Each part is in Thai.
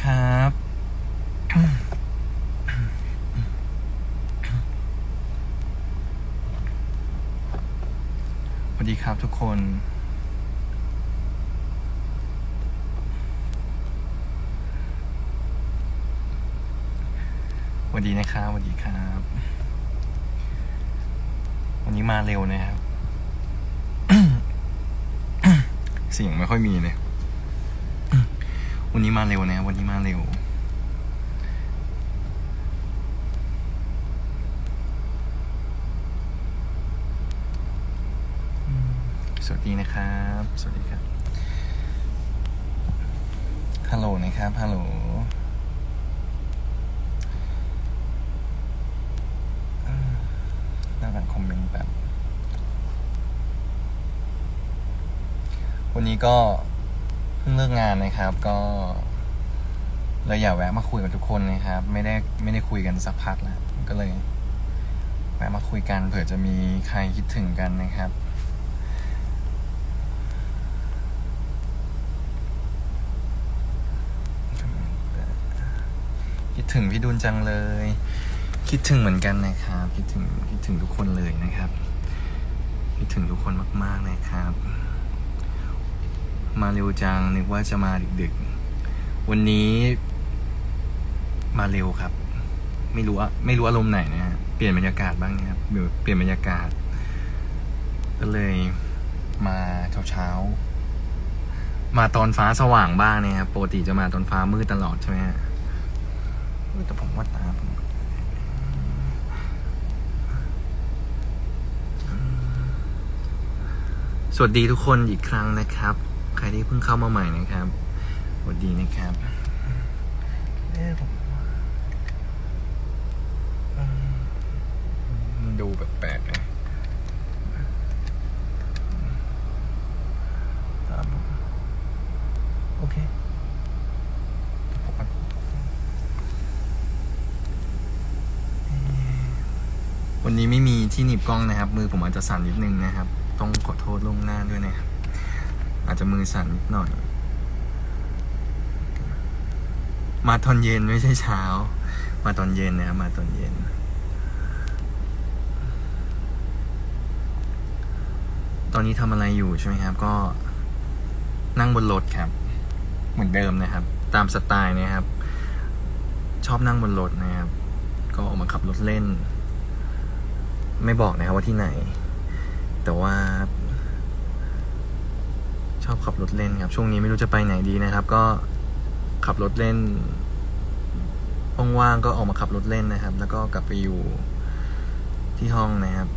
ครับ สวัสดีครับทุกคนสวัสดีนะครับสวัสดีครับ วันนี้มาเร็วนะครับ เสียงไม่ค่อยมีเลย วันนี้มาเร็วนะครับวันนี้มาเร็ว สวัสดีนะครับ สวัสดีครับ ฮัลโหลนะครับ ฮัลโหลอ่าหน้ากันคอมเมนต์แบบ วันนี้ก็ เพิ่งเลิกงานนะครับ ก็เลยอยากแวะมาคุยกับทุกคนนะครับ ไม่ได้ไม่ได้คุยกันสักพักแล้วก็เลยแวะมาคุยกันเผื่อจะมีใครคิดถึงกันนะครับคิดถึงพี่ดุลจังเลย คิดถึงเหมือนกันนะครับ คิดถึงคิดถึงทุกคนเลยนะครับ คิดถึงทุกคนมาก ๆ นะครับ มาเร็วจังนึกว่าจะมาดึกๆ วันนี้ มาเร็วครับ ไม่รู้ไม่รู้อารมณ์ไหนนะฮะเปลี่ยนบรรยากาศบ้างนะครับเปลี่ยนบรรยากาศ ก็เลยมาเช้าๆ มาตอนฟ้าสว่างบ้างเนะครับปกติจะมาตอนฟ้ามืดตลอดใช่ไหมฮะแต่ผมว่าตาผมสวัสดีทุกคนอีกครั้งนะครับ ใครที่เพิ่งเข้ามาใหม่นะครับสวัสดีนะครับเอ๊ะผมอืมมันดูแปลกๆนะตามผมโอเคผมว่าเอ๊ะวันนี้ไม่มีที่หนีบกล้องนะครับ มือผมอาจจะสั่นนิดนึงนะครับ ต้องขอโทษล่วงหน้าด้วยนะครับ อาจจะมือสั่นนิดหน่อย มาตอนเย็นไม่ใช่เช้า มาตอนเย็นนะครับมาตอนเย็น ตอนนี้ทำอะไรอยู่ใช่ไหมครับ ก็นั่งบนรถครับ เหมือนเดิมนะครับ ตามสไตล์นะครับ ชอบนั่งบนรถนะครับ ก็ออกมาขับรถเล่น ไม่บอกนะครับว่าที่ไหน แต่ว่า ขับรถเล่นครับ ช่วงนี้ไม่รู้จะไปไหนดีนะครับ ก็ขับรถเล่นว่างๆก็ออกมาขับรถเล่นนะครับ แล้วก็กลับไปอยู่ที่ห้องนะครับ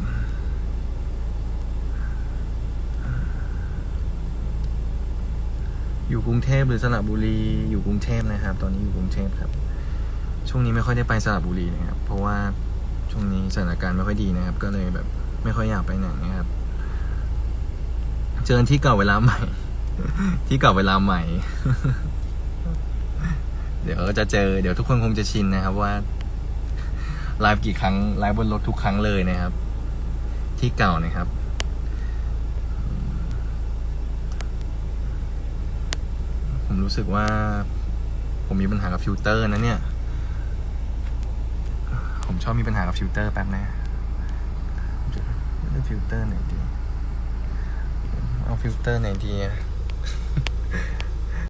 อยู่กรุงเทพหรือสระบุรีอยู่กรุงเทพนะครับ ตอนนี้อยู่กรุงเทพครับ ช่วงนี้ไม่ค่อยได้ไปสระบุรีนะครับ เพราะว่าช่วงนี้สถานการณ์ไม่ค่อยดีนะครับ ก็เลยแบบไม่ค่อยอยากไปไหนนะครับ เจอที่เก่าเวลาใหม่ ที่เก่าเวลาใหม่ เดี๋ยวจะเจอ เดี๋ยวทุกคนคงจะชินนะครับว่าไลฟ์กี่ครั้งไลฟ์บนรถทุกครั้งเลยนะครับ ที่เก่านะครับผมรู้สึกว่า ผมมีปัญหากับฟิลเตอร์นะเนี่ย ผมชอบมีปัญหากับฟิลเตอร์แป๊บนะเลือกฟิลเตอร์ไหนดี เอาฟิลเตอร์ไหนดีอะ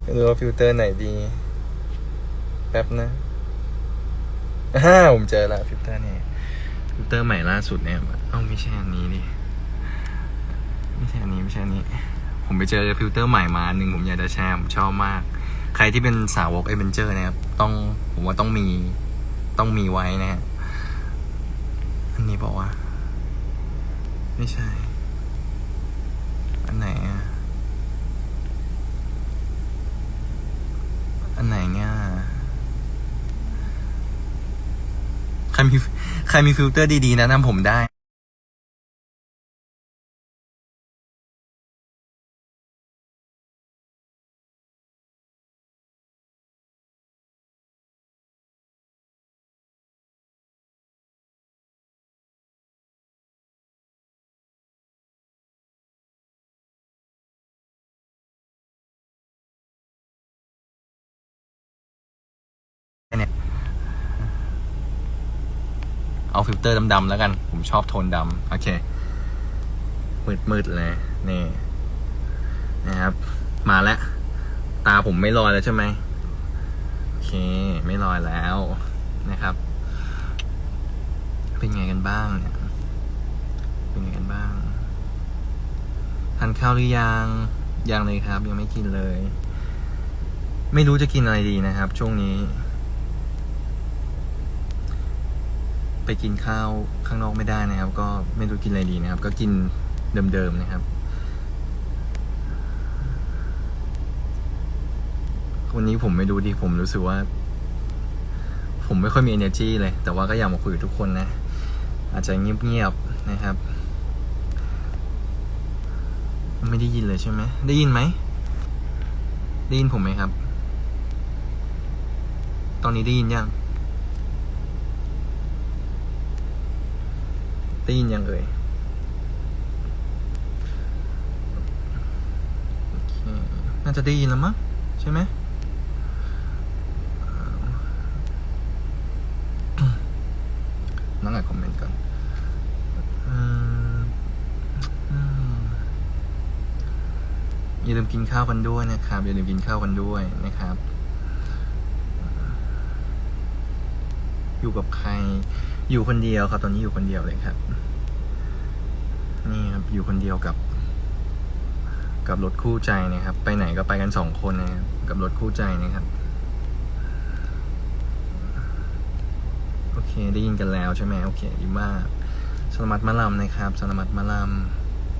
ไม่รู้ว่าฟิลเตอร์ไหนดี แป๊บนะฮ่าผมเจอละฟิลเตอร์นี่ฟิลเตอร์ใหม่ล่าสุดเนี่ยเอ้าไม่ใช่อันนี้ดิไม่ใช่อันนี้ไม่ใช่อันนี้ ผมไปเจอฟิลเตอร์ใหม่มาหนึ่งผมอยากจะแชร์ผมชอบมาก ใครที่เป็นสาวกเอเวนเจอร์นะครับ ต้องผมว่าต้องมีต้องมีไว้นะฮะอันนี้บอกว่า ไม่ใช่ อันไหนอะ อัน ไหนเนี่ย ใครมีใครมีฟิลเตอร์ดีๆ นะนำผมได้ เอาฟิลเตอร์ดำๆแล้วกัน ผมชอบโทนดำโอเค มืดๆเลยนี่นะครับ มาแล้ว ตาผมไม่ลอยแล้วใช่ไหมโอเค ไม่ลอยแล้วนะครับ เป็นไงกันบ้างเนี่ย เป็นไงกันบ้างทานข้าวหรือยังยังเลยครับ ยังไม่กินเลย ไม่รู้จะกินอะไรดีนะครับ ช่วงนี้ ไปกินข้าวข้างนอกไม่ได้นะครับ ก็ไม่รู้กินอะไรดีนะครับ ก็กินเดิมๆนะครับ วันนี้ผมไม่รู้ดิผมรู้สึกว่า ผมไม่ค่อยมี energy เลย แต่ว่าก็อยากมาคุยกับทุกคนนะ อาจจะเงียบๆนะครับ ไม่ได้ยินเลยใช่ไหมได้ยินไหมได้ยินผมไหมครับ ตอนนี้ได้ยินยัง ได้ยินยังเอ่ยน่าจะได้ยินแล้วมั้งใช่ไหมนั่งอ่านคอมเมนต์ก่อนอย่าลืมกินข้าวกันด้วยนะครับ อย่าลืมกินข้าวกันด้วยนะครับ อยู่กับใคร อยู่คนเดียวครับ ตอนนี้อยู่คนเดียวเลยครับ นี่ครับอยู่คนเดียวกับ กับรถคู่ใจนะครับ ไปไหนก็ไปกันสองคนนะครับกับรถคู่ใจนะครับโอเคได้ยินกันแล้วใช่ไหมโอเคดีมากสลามัดมะลำนะครับสลามัดมะล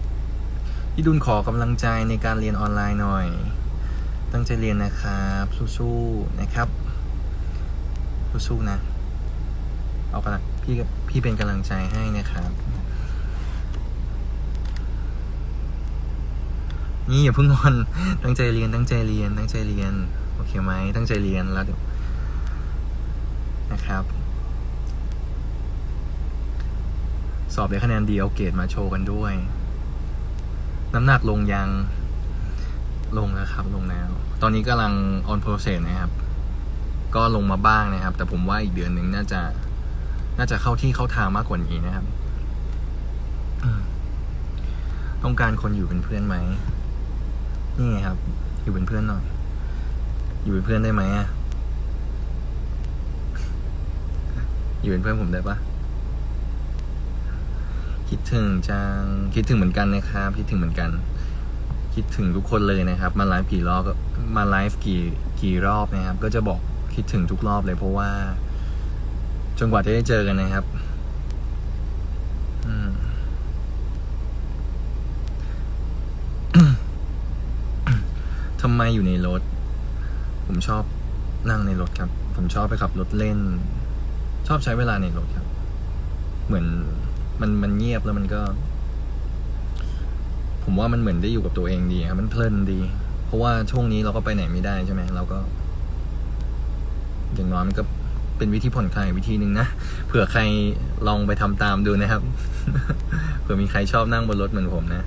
ำพี่ดุลขอกำลังใจในการเรียนออนไลน์หน่อย ตั้งใจเรียนนะครับ สู้ๆนะครับ สู้ๆนะ เอากำลังพี่พี่เป็นกำลังใจให้นะครับ นี่อย่าเพิ่งงอนตั้งใจเรียนตั้งใจเรียนตั้งใจเรียนโอเคไหมตั้งใจเรียนแล้วเดี๋ยวนะครับ สอบได้คะแนนดีเอาเกรดมาโชว์กันด้วย น้ำหนักลงยังลงแล้วครับลงแล้ว ตอนนี้กำลัง on process นะครับ ก็ลงมาบ้างนะครับ แต่ผมว่าอีกเดือนหนึ่งน่าจะ น่าจะเข้าที่เข้าทางมากกว่านี้นะครับอืมต้องการคนอยู่เป็นเพื่อนไหมนี่ไงครับ อยู่เป็นเพื่อนหน่อย อยู่เป็นเพื่อนได้ไหมอะอยู่เป็นเพื่อนผมได้ปะคิดถึงจังคิดถึงเหมือนกันนะครับคิดถึงเหมือนกัน คิดถึงทุกคนเลยนะครับ มาไลฟ์กี่รอบก็มาไลฟ์กี่กี่รอบนะครับ ก็จะบอกคิดถึงทุกรอบเลยเพราะว่า จนกว่าจะได้เจอกันนะครับทำไมอยู่ในรถ ผมชอบนั่งในรถครับ ผมชอบไปขับรถเล่น ชอบใช้เวลาในรถครับ เหมือนมันมันเงียบแล้วมันก็ ผมว่ามันเหมือนได้อยู่กับตัวเองดีครับมันเพลินดี เพราะว่าช่วงนี้เราก็ไปไหนไม่ได้ใช่ไหมเราก็ อย่างน้อยมันก็ เป็นวิธีผ่อนคลายวิธีหนึ่งนะเผื่อใครลองไปทำตามดูนะครับ เผื่อมีใครชอบนั่งบนรถเหมือนผมนะ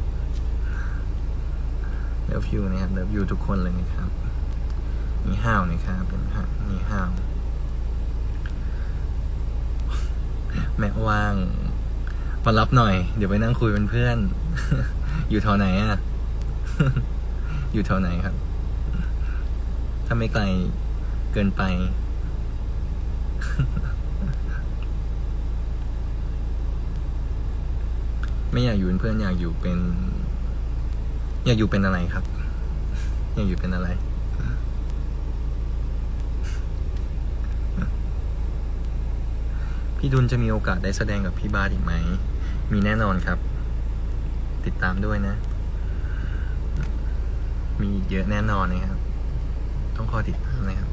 เลิฟยูนะครับเลิฟยูทุกคนเลยนะครับมีห้าวนะครับเป็นห้าวมีห้าวแม่ว่างมารับหน่อย เดี๋ยวไปนั่งคุยเป็นเพื่อน อยู่แถวไหนอะ อยู่แถวไหนครับ ถ้าไม่ไกลเกินไป ไม่อยากอยู่เป็นเพื่อนอยากอยู่เป็น อยากอยู่เป็นอะไรครับ อยากอยู่เป็นอะไรพี่ดุลจะมีโอกาสได้แสดงกับพี่บาสอีกไหม มีแน่นอนครับ ติดตามด้วยนะ มีเยอะแน่นอนนะครับ ต้องคอยติดตามนะครับ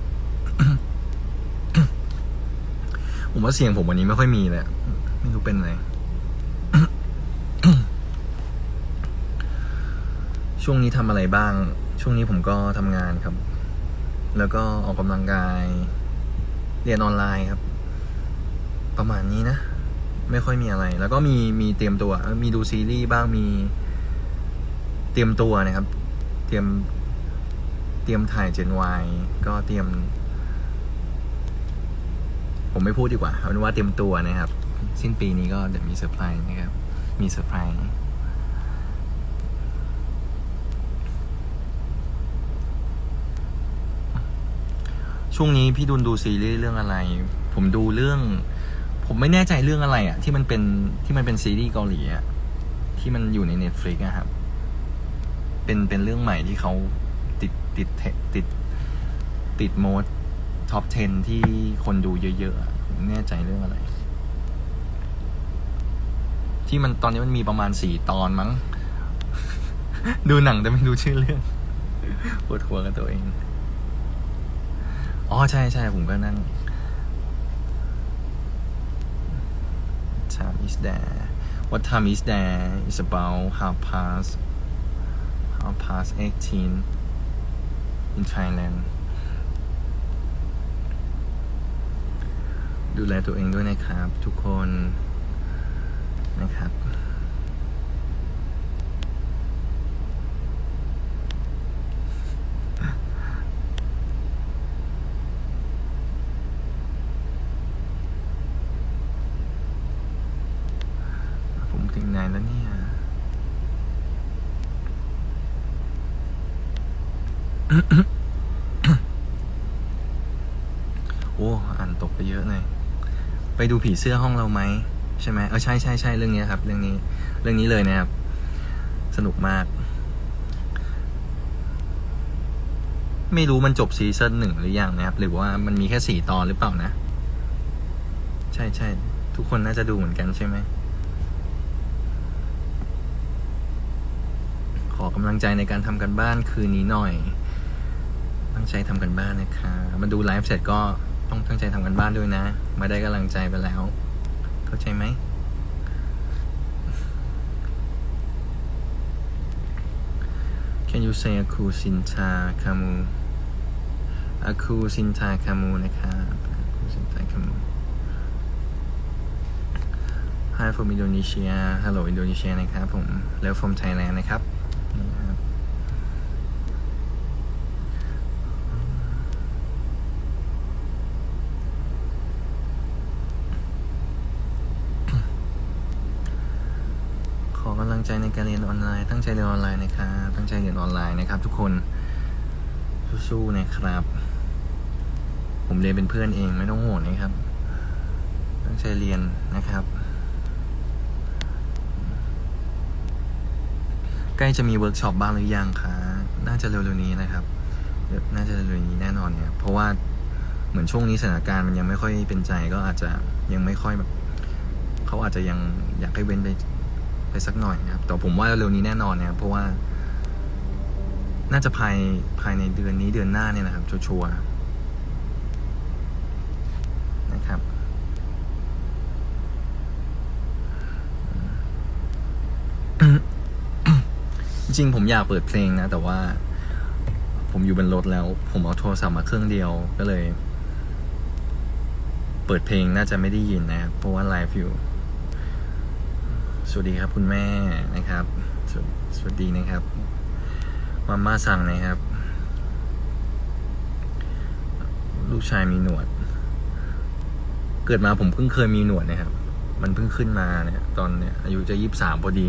ผมว่าเสียงผมวันนี้ไม่ค่อยมีเลยไม่รู้เป็นอะไรช่วงนี้ทำอะไรบ้าง ช่วงนี้ผมก็ทำงานครับ แล้วก็ออกกำลังกาย เรียนออนไลน์ครับ ประมาณนี้นะ ไม่ค่อยมีอะไร แล้วก็มีมีเตรียมตัว มีดูซีรีส์บ้าง มี เตรียมตัวนะครับ เตรียม เตรียมถ่ายเจนวก็เตรียม ผมไม่พูดดีกว่าเอาเป็นว่าเตรียมตัวนะครับ สิ้นปีนี้ก็เดี๋ยวมีเซอร์ไพรส์นะครับ มีเซอร์ไพรส์ช่วงนี้พี่ดุลดูซีรีส์เรื่องอะไร ผมดูเรื่อง ผมไม่แน่ใจเรื่องอะไรอะที่มันเป็นที่มันเป็นซีรีส์เกาหลีอะที่มันอยู่ใน Netflix อะครับ เป็นเป็นเรื่องใหม่ที่เขาติดติดติดติดโมด ท็อป 10 ที่คนดูเยอะๆไม่แน่ใจเรื่องอะไร ที่มันตอนนี้มันมีประมาณสี่ตอนมั้ง ดูหนังแต่ไม่รู้ชื่อเรื่องปวดหัวกับตัวเอง อ๋อ ใช่ใช่ผมก็นั่ง time is there what time is there is about half past half past 18 in Thailand ดูแลตัวเองด้วยนะครับ ทุกคนนะครับ ผมถึงไหนแล้วเนี่ยอ้ อ่านตกไปเยอะเลย ไปดูผีเสื้อห้องเราไหมใช่ไหมเออใช่ใช่ใช่เรื่องนี้ครับ เรื่องนี้เรื่องนี้เลยนะครับ สนุกมาก ไม่รู้มันจบซีซั่นหนึ่งหรือยังนะครับ หรือว่ามันมีแค่สี่ตอนหรือเปล่านะ ใช่ใช่ทุกคนน่าจะดูเหมือนกันใช่ไหมขอกำลังใจในการทำกันบ้านคืนนี้หน่อย ตั้งใจทำกันบ้านนะคะ มาดูไลฟ์เสร็จก็ ต้องตั้งใจทำกันบ้านด้วยนะ มาได้กำลังใจไปแล้ว เข้าใจไหม Can you say อาคูซินทาคามูอาคูซินทาคามูนะครับอาคูซินทาคามู Hi from Indonesia Hello Indonesia นะครับผม แล้ว from Thailand นะครับนี่ครับ ขอกำลัง ใจในการเรียนออนไลน์ ตั้งใจเรียนออนไลน์นะครับ ตั้งใจเรียนออนไลน์นะครับ ทุกคน สู้ๆนะครับ ผมเรียนเป็นเพื่อนเองไม่ต้องห่วงนะครับ ตั้งใจเรียนนะครับ ใกล้จะมีเวิร์กช็อปบ้างหรือยังคะน่าจะเร็วๆนี้นะครับ น่าจะเร็วๆนี้แน่นอนเนี่ย เพราะว่าเหมือนช่วงนี้สถานการณ์มันยังไม่ค่อยเป็นใจก็อาจจะยังไม่ค่อยแบบเขาอาจจะยังอยากให้เว้นไป ไปสักหน่อยนะครับ แต่ผมว่าเร็วนี้แน่นอนนะครับ เพราะว่า น่าจะภายภายในเดือนนี้เดือนหน้าเนี่ยนะครับ ชัวร์นะครับ จริงๆผมอยากเปิดเพลงนะ แต่ว่าผมอยู่บนรถแล้ว ผมเอาโทรศัพท์มาเครื่องเดียวก็เลย เปิดเพลงน่าจะไม่ได้ยินนะครับเพราะว่าไลฟ์อยู่ วัสดีครับคุณแม่นะครับ สวสวัสดีนะครับมาม่าสั่งนะครับ ลูกชายมีหนวด เกิดมาผมเพิ่งเคยมีหนวดนะครับ มันเพิ่งขึ้นมาเนี่ย ตอนเนี่ยอายุจะยี่สิบสามพอดี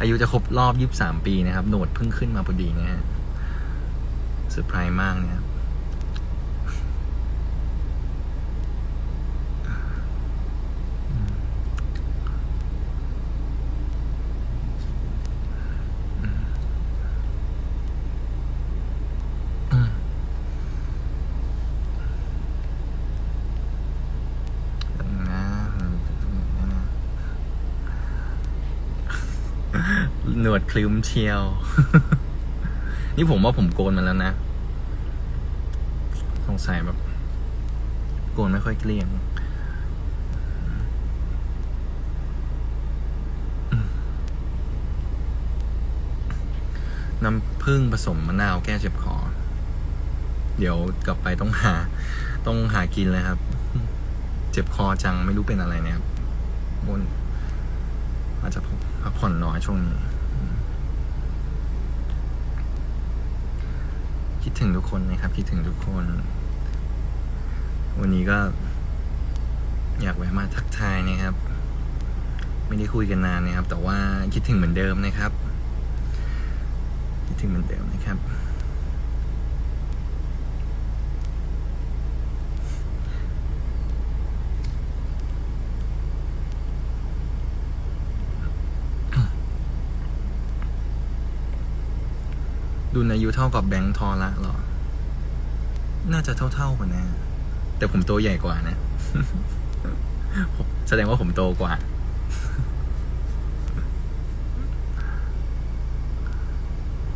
อายุจะครบรอบยี่สามปีนะครับ หนวดเพิ่งขึ้นมาพอดีนะฮะเซอร์ไพรส์มากนี่ยครับอืมเดี๋ยวนะผมนะ หนวดคลึ้มเชียว นี่ผมว่าผมโกนมาแล้วนะ สงสัยแบบ โกนไม่ค่อยเกลี้ยงน้ำผึ้งผสมมะนาวแก้เจ็บคอ เดี๋ยวกลับไปต้องหา ต้องหากินเลยครับ เจ็บคอจังไม่รู้เป็นอะไรเนี่ยครับบนอาจจะพักผ่อนน้อยช่วงนี้ คิด ถึงทุกคนนะครับ คิดถึงทุกคน วันนี้ก็ อยากแวะมาทักทายนะครับ ไม่ได้คุยกันนานนะครับ แต่ว่าคิดถึงเหมือนเดิมนะครับ คิดถึงเหมือนเดิมนะครับ ดุลอายุเท่ากับแบงค์ทอละเหรอ น่าจะเท่าๆกันนะ แต่ผมโตใหญ่กว่านะ แสดงว่าผมโตกว่า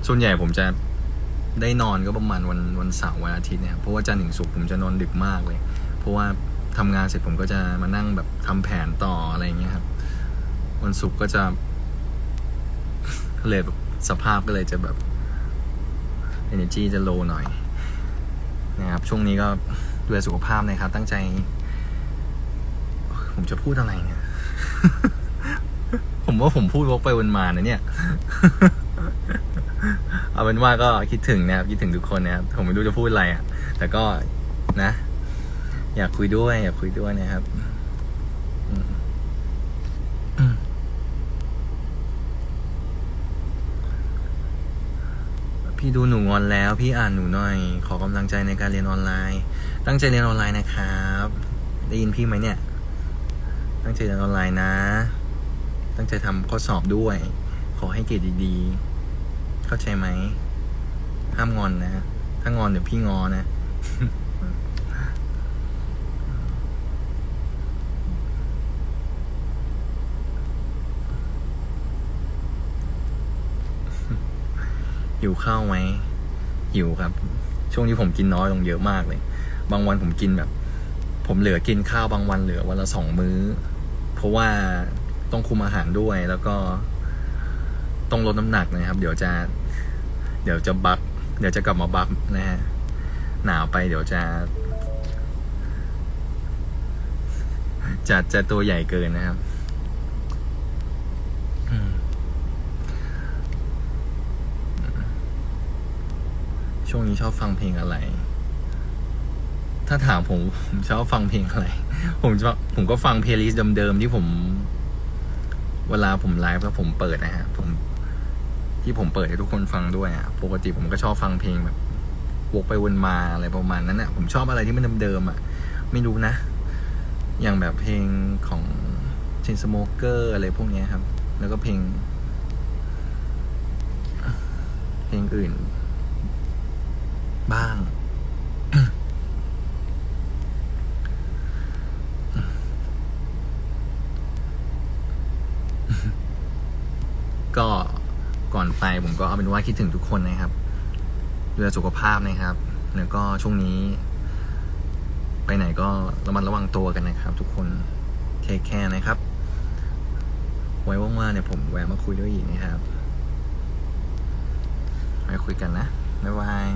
ส่วนใหญ่ผมจะได้นอนก็ประมาณวันวันเสาร์วันอาทิตย์เนี่ย เพราะว่าจันทร์ถึงศุกร์ผมจะนอนดึกมากเลย เพราะว่าทำงานเสร็จผมก็จะมานั่งแบบทำแผนต่ออะไรอย่างเงี้ยครับ วันศุกร์ก็จะเลยแบบสภาพก็เลยจะแบบ energy จะ low หน่อยนะครับช่วงนี้ก็ดูแลสุขภาพนะครับ ตั้งใจ ผมจะพูดอะไรเนี่ย ผมว่าผมพูดวกไปวนมานะเนี่ย เอาเป็นว่าก็คิดถึงนะครับ คิดถึงทุกคนนะครับ ผมไม่รู้จะพูดอะไรอะ แต่ก็นะ อยากคุยด้วย อยากคุยด้วยนะครับอืมอืม พี่ดูหนูงอนแล้ว พี่อ่านหนูหน่อย ขอกำลังใจในการเรียนออนไลน์ ตั้งใจเรียนออนไลน์นะครับ ได้ยินพี่ไหมเนี่ย ตั้งใจเรียนออนไลน์นะ ตั้งใจทำข้อสอบด้วย ขอให้เกรดดีๆ เข้าใจไหมห้ามงอนนะ ถ้างอนเดี๋ยวพี่งอนะ หิวข้าวไหมหิวครับ ช่วงนี้ผมกินน้อยลงเยอะมากเลย บางวันผมกินแบบ ผมเหลือกินข้าวบางวันเหลือวันละสองมื้อ เพราะว่าต้องคุมอาหารด้วยแล้วก็ต้องลดน้ำหนักนะครับ เดี๋ยวจะ เดี๋ยวจะบักเดี๋ยวจะกลับมาบักนะฮะหนาวไปเดี๋ยวจะจะจะตัวใหญ่เกินนะครับ ช่วงนี้ชอบฟังเพลงอะไร ถ้าถามผมผมชอบฟังเพลงอะไร ผมจะผมก็ฟังเพลย์ลิสต์เดิมๆที่ผม เวลาผมไลฟ์แล้วผมเปิดนะฮะผมที่ผมเปิดให้ทุกคนฟังด้วยอะ ปกติผมก็ชอบฟังเพลงแบบวกไปวนมาอะไรประมาณนั้นอะ ผมชอบอะไรที่มันเดิมๆอะ ไม่รู้นะ อย่างแบบเพลงของเชนสโมเกอร์อะไรพวกนี้ครับ แล้วก็เพลง เพลงอื่น บ้าง ก็ก่อนไปผมก็เอาเป็นว่าคิดถึงทุกคนนะครับดูแลสุขภาพนะครับ แล้วก็ช่วงนี้ ไปไหนก็ระมัดระวังตัวกันนะครับ ทุกคนเทคแคร์นะครับ ไว้ว่างๆเนี่ยผมแวะมาคุยด้วยอีกนะครับ ไว้คุยกันนะ บ๊ายบาย